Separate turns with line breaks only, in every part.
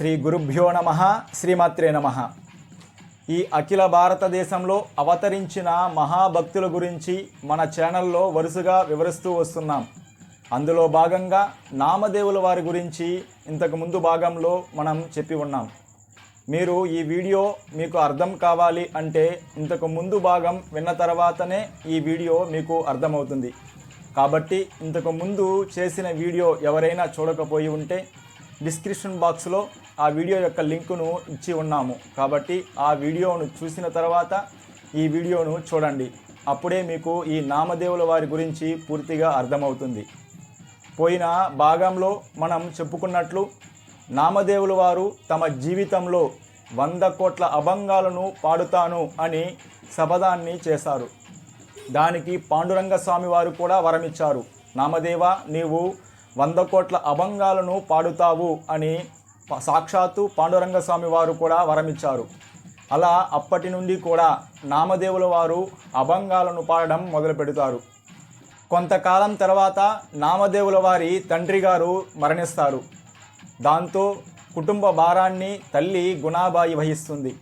శ్రీ గురుభ్యో నమ శ్రీమాత్రే నమ. ఈ అఖిల భారతదేశంలో అవతరించిన మహాభక్తుల గురించి మన ఛానల్లో వరుసగా వివరిస్తూ వస్తున్నాం. అందులో భాగంగా నామదేవుల వారి గురించి ఇంతకు ముందు భాగంలో మనం చెప్పి ఉన్నాం. మీరు ఈ వీడియో మీకు అర్థం కావాలి అంటే ఇంతకు ముందు భాగం విన్న తర్వాతనే ఈ వీడియో మీకు అర్థమవుతుంది. కాబట్టి ఇంతకు ముందు చేసిన వీడియో ఎవరైనా చూడకపోయి ఉంటే డిస్క్రిప్షన్ బాక్స్లో ఆ వీడియో యొక్క లింకును ఇచ్చి ఉన్నాము. కాబట్టి ఆ వీడియోను చూసిన తర్వాత ఈ వీడియోను చూడండి. అప్పుడే మీకు ఈ నామదేవుల వారి గురించి పూర్తిగా అర్థమవుతుంది. పోయిన భాగంలో మనం చెప్పుకున్నట్లు నామదేవుల వారు తమ జీవితంలో వంద కోట్ల అభంగాలను పాడుతాను అని శపథాన్ని చేశారు. దానికి పాండురంగ స్వామి వారు కూడా వరమిచ్చారు. నామదేవ నీవు వంద కోట్ల అభంగాలను పాడుతావు అని సాక్షాత్తు పాండురంగస్వామి వారు కూడా వరమిచ్చారు. అలా అప్పటి నుండి కూడా నామదేవుల వారు అభంగాలను పాడడం మొదలు పెడతారు. కొంతకాలం తర్వాత నామదేవుల వారి తండ్రి గారు మరణిస్తారు. దాంతో కుటుంబ భారాన్ని తల్లి గుణాబాయి వహిస్తుంది.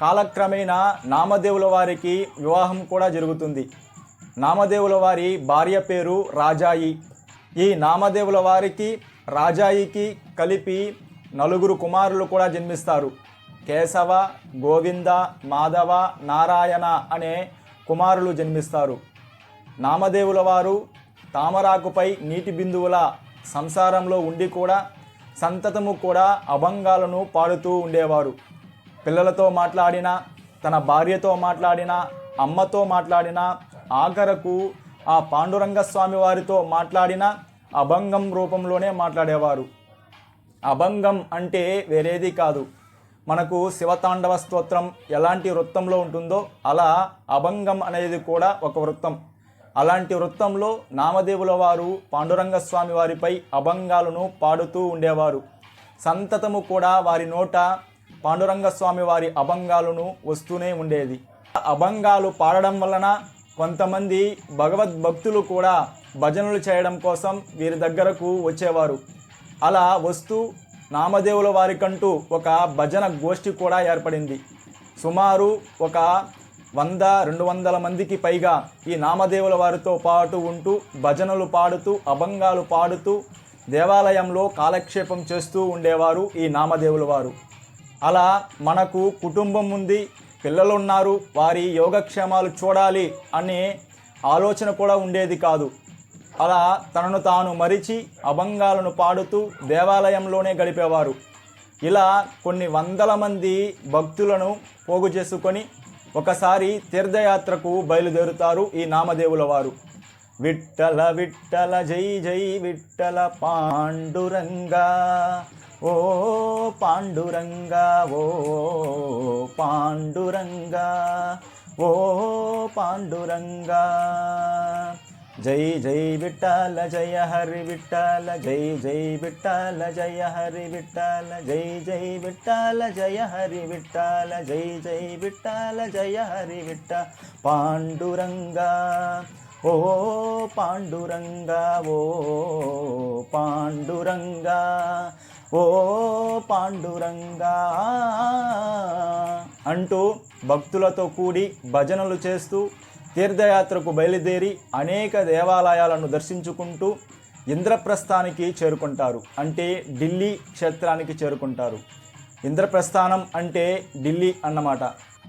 కాలక్రమేణా నామదేవుల వారికి వివాహం కూడా జరుగుతుంది. నామదేవుల వారి భార్య పేరు రాజాయి. ఈ నామదేవుల వారికి రాజాయికి కలిపి నలుగురు కుమారులు కూడా జన్మిస్తారు. కేశవ గోవింద మాధవ నారాయణ అనే కుమారులు జన్మిస్తారు. నామదేవుల వారు తామరాకుపై నీటి బిందువుల సంసారంలో ఉండి కూడా సంతతము కూడా అభంగాలను పాడుతూ ఉండేవారు. పిల్లలతో మాట్లాడిన తన భార్యతో మాట్లాడిన అమ్మతో మాట్లాడిన ఆఖరకు ఆ పాండురంగ స్వామి వారితో మాట్లాడిన అభంగం రూపంలోనే మాట్లాడేవారు. అభంగం అంటే వేరేది కాదు. మనకు శివతాండవ స్తోత్రం ఎలాంటి వృత్తంలో ఉంటుందో అలా అభంగం అనేది కూడా ఒక వృత్తం. అలాంటి వృత్తంలో నామదేవుల వారు పాండురంగ స్వామి వారిపై అభంగాలను పాడుతూ ఉండేవారు. సంతతము కూడా వారి నోట పాండురంగ స్వామి వారి అభంగాలను వస్తూనే ఉండేది. అభంగాలు పాడడం వలన కొంతమంది భగవద్భక్తులు కూడా భజనలు చేయడం కోసం వీరి దగ్గరకు వచ్చేవారు. అలా వస్తూ నామదేవుల వారికంటూ ఒక భజన గోష్ఠి కూడా ఏర్పడింది. సుమారు ఒక వంద రెండు వందల మందికి పైగా ఈ నామదేవుల వారితో పాటు ఉంటూ భజనలు పాడుతూ అభంగాలు పాడుతూ దేవాలయంలో కాలక్షేపం చేస్తూ ఉండేవారు ఈ నామదేవుల వారు. అలా మనకు కుటుంబం ఉంది పిల్లలు ఉన్నారు వారి యోగక్షేమాలు చూడాలి అనే ఆలోచన కూడా ఉండేది కాదు. అలా తనను తాను మరిచి అభంగాలను పాడుతూ దేవాలయంలోనే గడిపేవారు. ఇలా కొన్ని వందల మంది భక్తులను పోగు చేసుకొని ఒకసారి తీర్థయాత్రకు బయలుదేరుతారు ఈ నామదేవుల వారు. విట్టల విట్టల జై జై విట్టల పాండురంగా ఓ పాండురంగా ఓ పాండురంగా ఓ పాండురంగా. జై జై విఠల జయ హరి విఠల జై జై విఠల జయ హరి విఠల జై జై విఠల జయ హరి విఠల జై జై విఠల జయ హరి విఠ పాండురంగా. ఓ పాండురంగా ఓ పాండురంగా. ఓ పాండురంగా అంటూ భక్తులతో కూడి భజనలు చేస్తూ తీర్థయాత్రకు బయలుదేరి అనేక దేవాలయాలను దర్శించుకుంటూ ఇంద్రప్రస్థానికి చేరుకుంటారు. అంటే ఢిల్లీ క్షేత్రానికి చేరుకుంటారు. ఇంద్రప్రస్థానం అంటే ఢిల్లీ అన్నమాట.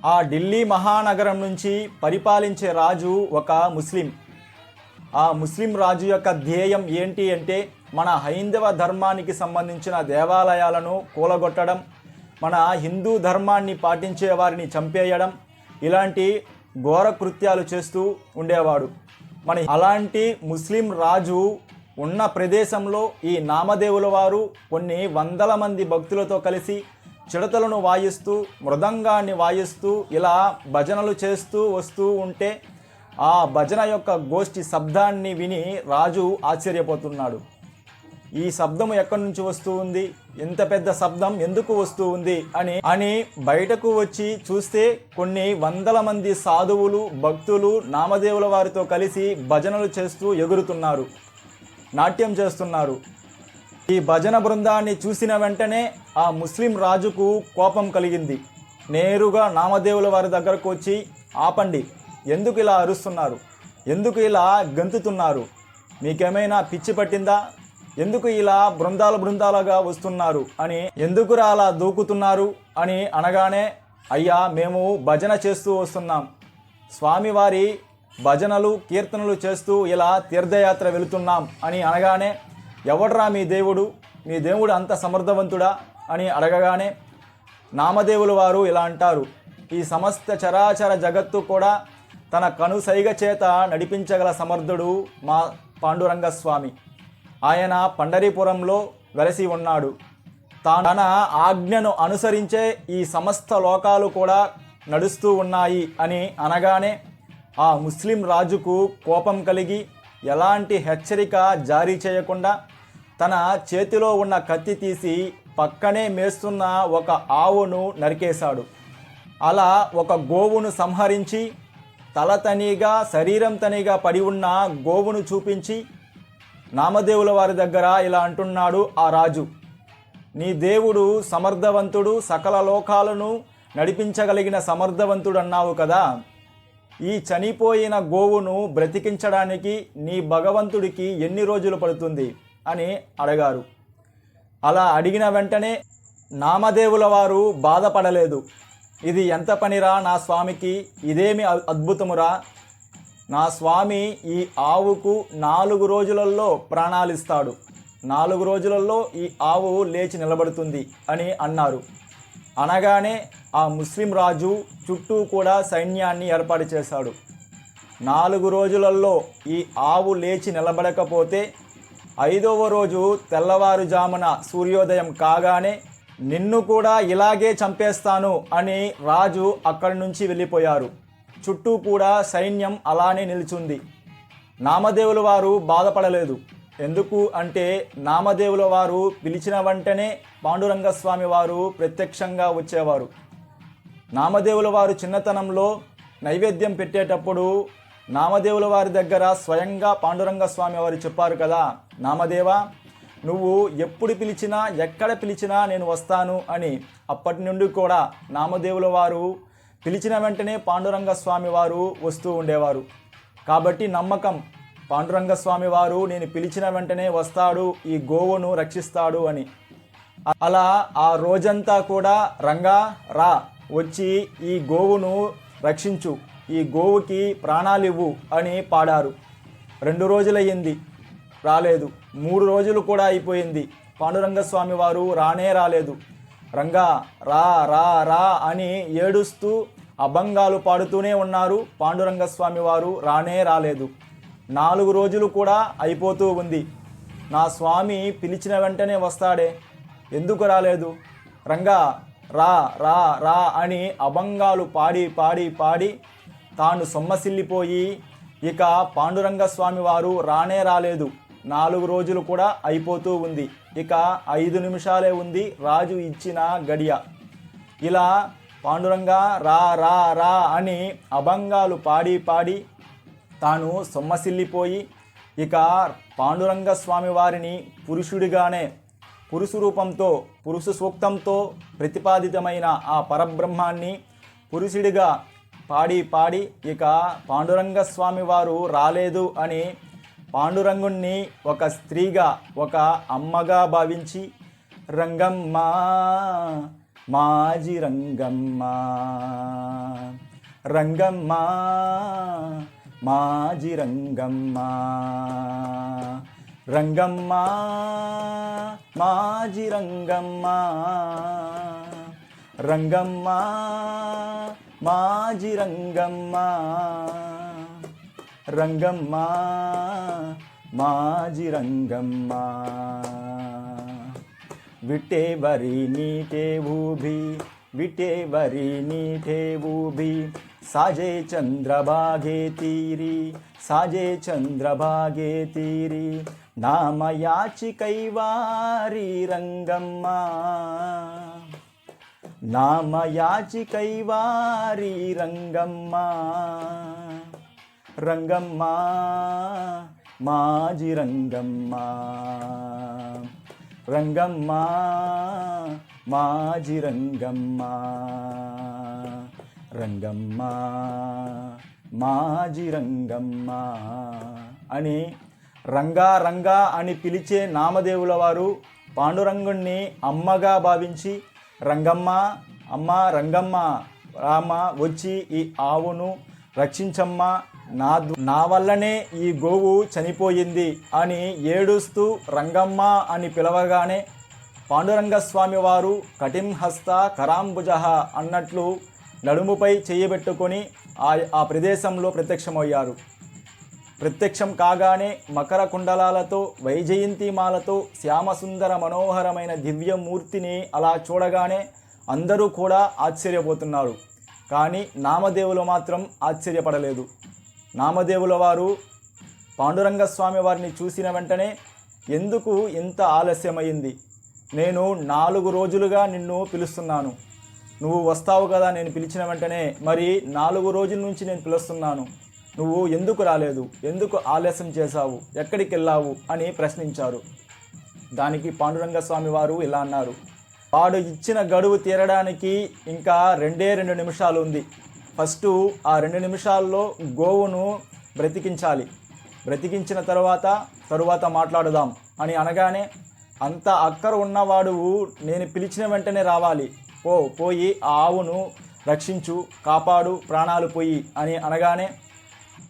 ఆ ఢిల్లీ మహానగరం నుంచి పరిపాలించే రాజు ఒక ముస్లిం. ఆ ముస్లిం రాజు యొక్క ధ్యేయం ఏంటి అంటే మన హైందవ ధర్మానికి సంబంధించిన దేవాలయాలను కూలగొట్టడం మన హిందూ ధర్మాన్ని పాటించే వారిని చంపేయడం ఇలాంటి ఘోర కృత్యాలు చేస్తూ ఉండేవాడు. మన అలాంటి ముస్లిం రాజు ఉన్న ప్రదేశంలో ఈ నామదేవుల వారు కొన్ని వందల మంది భక్తులతో కలిసి చిడతలను వాయిస్తూ మృదంగాన్ని వాయిస్తూ ఇలా భజనలు చేస్తూ వస్తూ ఉంటే ఆ భజన యొక్క గోష్ఠి శబ్దాన్ని విని రాజు ఆశ్చర్యపోతున్నాడు. ఈ శబ్దం ఎక్కడి నుంచి వస్తూ ఉంది? ఎంత పెద్ద శబ్దం? ఎందుకు వస్తూ ఉంది? అని అని బయటకు వచ్చి చూస్తే కొన్ని వందల మంది సాధువులు భక్తులు నామదేవుల వారితో కలిసి భజనలు చేస్తూ ఎగురుతున్నారు. నాట్యం చేస్తున్నారు. ఈ భజన బృందాన్ని చూసిన వెంటనే ఆ ముస్లిం రాజుకు కోపం కలిగింది. నేరుగా నామదేవుల వారి దగ్గరకు వచ్చి ఆపండి. ఎందుకు ఇలా అరుస్తున్నారు? ఎందుకు ఇలా గంతుతున్నారు? మీకేమైనా పిచ్చి పట్టిందా? ఎందుకు ఇలా బృందాల బృందాలుగా వస్తున్నారు అని ఎందుకురా అలా దూకుతున్నారు అని అనగానే అయ్యా మేము భజన చేస్తూ వస్తున్నాం. స్వామివారి భజనలు కీర్తనలు చేస్తూ ఇలా తీర్థయాత్ర వెళుతున్నాం అని అనగానే ఎవడ్రా మీ దేవుడు? మీ దేవుడు అంత సమర్థవంతుడా? అని అడగగానే నామదేవుల వారు ఇలా అంటారు. ఈ సమస్త చరాచర జగత్తు కూడా తన కనుసైగ చేత నడిపించగల సమర్థుడు మా పాండురంగ స్వామి ఆయన పండరీపురంలో వెలసి ఉన్నాడు. తన ఆజ్ఞను అనుసరించే ఈ సమస్త లోకాలు కూడా నడుస్తూ ఉన్నాయి అని అనగానే ఆ ముస్లిం రాజుకు కోపం కలిగి ఎలాంటి హెచ్చరిక జారీ చేయకుండా తన చేతిలో ఉన్న కత్తి తీసి పక్కనే మేస్తున్న ఒక ఆవును నరికేశాడు. అలా ఒక గోవును సంహరించి తల తనిగా శరీరం తనిగా పడి ఉన్న గోవును చూపించి నామదేవుల వారి దగ్గర ఇలా అంటున్నాడు ఆ రాజు. నీ దేవుడు సమర్థవంతుడు సకల లోకాలను నడిపించగలిగిన సమర్థవంతుడు అన్నావు కదా. ఈ చనిపోయిన గోవును బ్రతికించడానికి నీ భగవంతుడికి ఎన్ని రోజులు పడుతుంది? అని అడగారు. అలా అడిగిన వెంటనే నామదేవుల వారు బాధపడలేదు. ఇది ఎంత పనిరా నా స్వామికి? ఇదేమి అద్భుతమురా? నా స్వామి ఈ ఆవుకు నాలుగు రోజులలో ప్రాణాలిస్తాడు. నాలుగు రోజులలో ఈ ఆవు లేచి నిలబడుతుంది అని అన్నారు. అనగానే ఆ ముస్లిం రాజు చుట్టూ కూడా సైన్యాన్ని ఏర్పాటు చేశాడు. నాలుగు రోజులలో ఈ ఆవు లేచి నిలబడకపోతే ఐదవ రోజు తెల్లవారుజామున సూర్యోదయం కాగానే నిన్ను కూడా ఇలాగే చంపేస్తాను అని రాజు అక్కడి నుంచి వెళ్ళిపోయారు. చుట్టూ కూడా సైన్యం అలానే నిలిచింది. నామదేవుల వారు బాధపడలేదు. ఎందుకు అంటే నామదేవుల వారు పిలిచిన వెంటనే పాండురంగ స్వామి వారు ప్రత్యక్షంగా వచ్చేవారు. నామదేవుల వారు చిన్నతనంలో నైవేద్యం పెట్టేటప్పుడు నామదేవుల వారి దగ్గర స్వయంగా పాండురంగ స్వామి వారు చెప్పారు కదా నామదేవ నువ్వు ఎప్పుడు పిలిచినా ఎక్కడ పిలిచినా నేను వస్తాను అని. అప్పటి నుండి కూడా నామదేవుల వారు పిలిచిన వెంటనే పాండురంగ స్వామి వారు వస్తూ ఉండేవారు. కాబట్టి నమ్మకం పాండురంగ స్వామి వారు నేను పిలిచిన వెంటనే వస్తాడు ఈ గోవును రక్షిస్తాడు అని. అలా ఆ రోజంతా కూడా రంగా రా వచ్చి ఈ గోవును రక్షించు ఈ గోవుకి ప్రాణాలివ్వు అని పాడారు. రెండు రోజులయ్యింది రాలేదు. మూడు రోజులు కూడా అయిపోయింది. పాండురంగ స్వామి వారు రానే రాలేదు. రంగా రా రా రా అని ఏడుస్తూ అభంగాలు పాడుతూనే ఉన్నారు పాండురంగ స్వామి వారు. రానే రాలేదు. నాలుగు రోజులు కూడా అయిపోతూ ఉంది. నా స్వామి పిలిచిన వెంటనే వస్తాడే. ఎందుకు రాలేదు? రంగా రా రా రా అని అభంగాలు పాడి పాడి పాడి తాను సొమ్మసిల్లిపోయి ఇక పాండురంగస్వామి వారు రానే రాలేదు. నాలుగు రోజులు కూడా అయిపోతూ ఉంది. ఇక ఐదు నిమిషాలే ఉంది రాజు ఇచ్చిన గడియ. ఇలా పాండురంగ రా రా రా అని అభంగాలు పాడి పాడి తాను సొమ్మసిల్లిపోయి ఇక పాండురంగ స్వామి వారిని పురుషుడిగానే పురుషు రూపంతో పురుషు సూక్తంతో ప్రతిపాదితమైన ఆ పరబ్రహ్మాన్ని పురుషుడిగా పాడి పాడి ఇక పాండురంగ స్వామి వారు రాలేదు అని పాండురంగుణ్ణి ఒక స్త్రీగా ఒక అమ్మగా భావించి రంగమ్మ మాజీ రంగమ్మ రంగమ్మ మాజీ రంగమ్మ రంగమ్మ మాజీ రంగమ్మ రంగమ్మ మాజీ రంగమ్మ. రంగమ్మ మాజీ రంగమ్మ. విటేవరి నీటే ఊభి విటేవరి నీటే భూభి సాజే చంద్రభాగే తీరి సాజే చంద్రభాగే తీరి. నామయాచికైవారి రంగమ్మ. నామయాచికైవారి రంగమ్మ. రంగమ్మ మాజీ రంగమ్మ. రంగమ్మ మాజీ రంగమ్మ. రంగమ్మ మాజీ రంగమ్మ అని రంగా రంగా అని పిలిచే నామదేవుల వారు పాండురంగుణ్ణి అమ్మగా భావించి రంగమ్మ అమ్మ రంగమ్మ రామ వచ్చి ఈ ఆవును రక్షించమ్మా నా దు- నా వల్లనే ఈ గోవు చనిపోయింది అని ఏడుస్తూ రంగమ్మ అని పిలవగానే పాండురంగస్వామి వారు కటింహస్త కరాంబుజ అన్నట్లు నడుముపై చేయబెట్టుకొని ఆ ఆ ప్రదేశంలో ప్రత్యక్షమయ్యారు. ప్రత్యక్షం కాగానే మకర కుండలాలతో వైజయంతిమాలతో శ్యామసుందర మనోహరమైన దివ్యమూర్తిని అలా చూడగానే అందరూ కూడా ఆశ్చర్యపోతున్నారు. కానీ నామదేవులు మాత్రం ఆశ్చర్యపడలేదు. నామదేవుల వారు పాండురంగ స్వామి వారిని చూసిన వెంటనే ఎందుకు ఇంత ఆలస్యమైంది? నేను నాలుగు రోజులుగా నిన్ను పిలుస్తున్నాను. నువ్వు వస్తావు కదా నేను పిలిచిన వెంటనే మరి నాలుగు రోజుల నుంచి నేను పిలుస్తున్నాను. నువ్వు ఎందుకు రాలేదు? ఎందుకు ఆలస్యం చేశావు? ఎక్కడికి వెళ్ళావు అని ప్రశ్నించారు. దానికి పాండురంగ స్వామి వారు ఇలా అన్నారు. వాడు ఇచ్చిన గడువు తీరడానికి ఇంకా రెండే రెండు నిమిషాలు ఉంది. ఫస్ట్ ఆ రెండు నిమిషాల్లో గోవును బ్రతికించాలి. బ్రతికించిన తర్వాత తరువాత మాట్లాడుదాం అని అనగానే అంత అక్కర ఉన్నవాడు నేను పిలిచిన వెంటనే రావాలి. ఓ పోయి ఆ ఆవును రక్షించు కాపాడు ప్రాణాలు పోయి అని అనగానే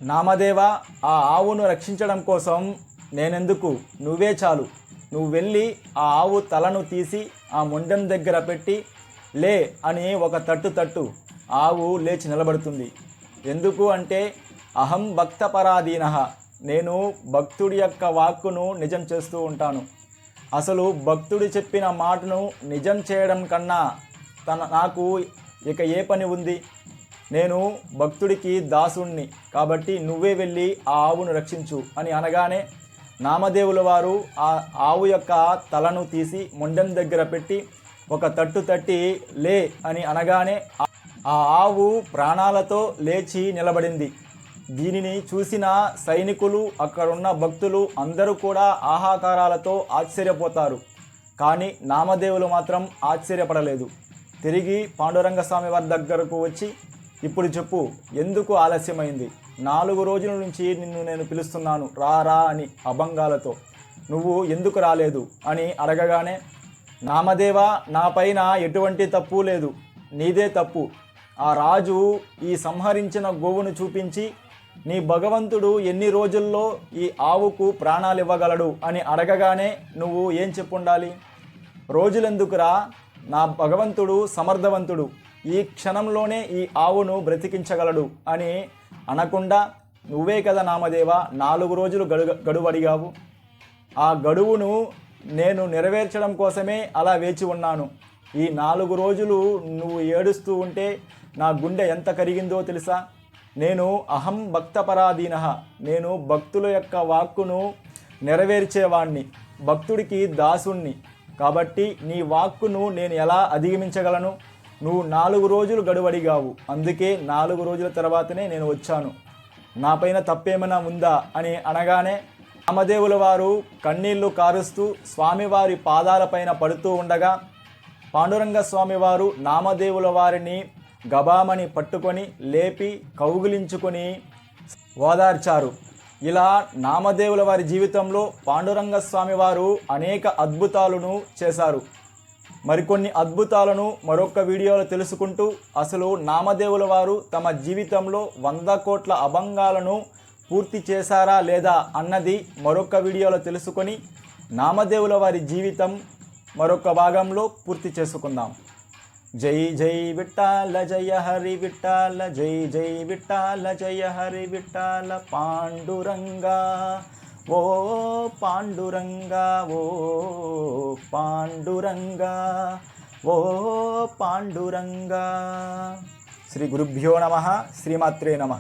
నామదేవ ఆ ఆవును రక్షించడం కోసం నేనెందుకు? నువ్వే చాలు. నువ్వు వెళ్ళి ఆ ఆవు తలను తీసి ఆ ముండెం దగ్గర పెట్టి లే అని ఒక తట్టు తట్టు ఆవు లేచి నిలబడుతుంది. ఎందుకు అంటే అహం భక్తపరాధీన. నేను భక్తుడి యొక్క వాక్కును నిజం చేస్తూ ఉంటాను. అసలు భక్తుడు చెప్పిన మాటను నిజం చేయడం కన్నా తన నాకు ఇక ఏ పని ఉంది? నేను భక్తుడికి దాసుణ్ణి. కాబట్టి నువ్వే వెళ్ళి ఆ ఆవును రక్షించు అని అనగానే నామదేవుల వారు ఆ ఆవు యొక్క తలను తీసి మొండెం దగ్గర పెట్టి ఒక తట్టు తట్టి లే అని అనగానే ఆ- ఆవు ప్రాణాలతో లేచి నిలబడింది. దీనిని చూసిన సైనికులు అక్కడున్న భక్తులు అందరూ కూడా ఆహాకారాలతో ఆశ్చర్యపోతారు. కానీ నామదేవులు మాత్రం ఆశ్చర్యపడలేదు. తిరిగి పాండురంగ స్వామి వారి దగ్గరకు వచ్చి ఇప్పుడు చెప్పు ఎందుకు ఆలస్యమైంది? నాలుగు రోజుల నుంచి నిన్ను నేను పిలుస్తున్నాను రా రా అని అభంగాలతో. నువ్వు ఎందుకు రాలేదు? అని అడగగానే నామదేవ నా పైన ఎటువంటి తప్పు లేదు. నీదే తప్పు. ఆ రాజు ఈ సంహరించిన గోవును చూపించి నీ భగవంతుడు ఎన్ని రోజుల్లో ఈ ఆవుకు ప్రాణాలు ఇవ్వగలడు? అని అడగగానే నువ్వు ఏం చెప్పుండాలి? రోజులెందుకురా? నా భగవంతుడు సమర్థవంతుడు. ఈ క్షణంలోనే ఈ ఆవును బ్రతికించగలడు. అని అనకుండా నువ్వే కదా నామదేవ నాలుగు రోజులు గడు గడువు అడిగావు ఆ గడువును నేను నెరవేర్చడం కోసమే అలా వేచి ఉన్నాను. ఈ నాలుగు రోజులు నువ్వు ఏడుస్తూ ఉంటే నా గుండె ఎంత కరిగిందో తెలుసా? నేను అహం భక్తపరాధీన నేను భక్తుల యొక్క వాక్కును నెరవేర్చేవాణ్ణి భక్తుడికి దాసుణ్ణి. కాబట్టి నీ వాక్కును నేను ఎలా అధిగమించగలను? నువ్వు నాలుగు రోజులు గడువడిగావు. అందుకే నాలుగు రోజుల తర్వాతనే నేను వచ్చాను. నాపైన తప్పేమైనా ఉందా? అని అనగానే రామదేవుల వారు కన్నీళ్ళు కారుస్తూ స్వామివారి పాదాలపైన పడుతూ ఉండగా పాండురంగ స్వామివారు నామదేవుల వారిని గబామని పట్టుకొని లేపి కౌగిలించుకొని ఓదార్చారు. ఇలా నామదేవుల వారి జీవితంలో పాండురంగ స్వామి వారు అనేక అద్భుతాలను చేశారు. మరికొన్ని అద్భుతాలను మరొక వీడియోలో తెలుసుకుంటూ అసలు నామదేవుల వారు తమ జీవితంలో వంద కోట్ల అభంగాలను పూర్తి చేశారా లేదా అన్నది మరొక వీడియోలో తెలుసుకొని నామదేవుల వారి జీవితం మరొక భాగంలో పూర్తి చేసుకుందాం. జై జై విఠాల జయ హరి విఠాల జై జై విఠాల జయ హరి విఠాల పాండురంగా. ఓ పాండురంగా ఓ పాండురంగా ఓ పాండురంగా. శ్రీ గురుభ్యో నమ శ్రీమాత్రే నమ.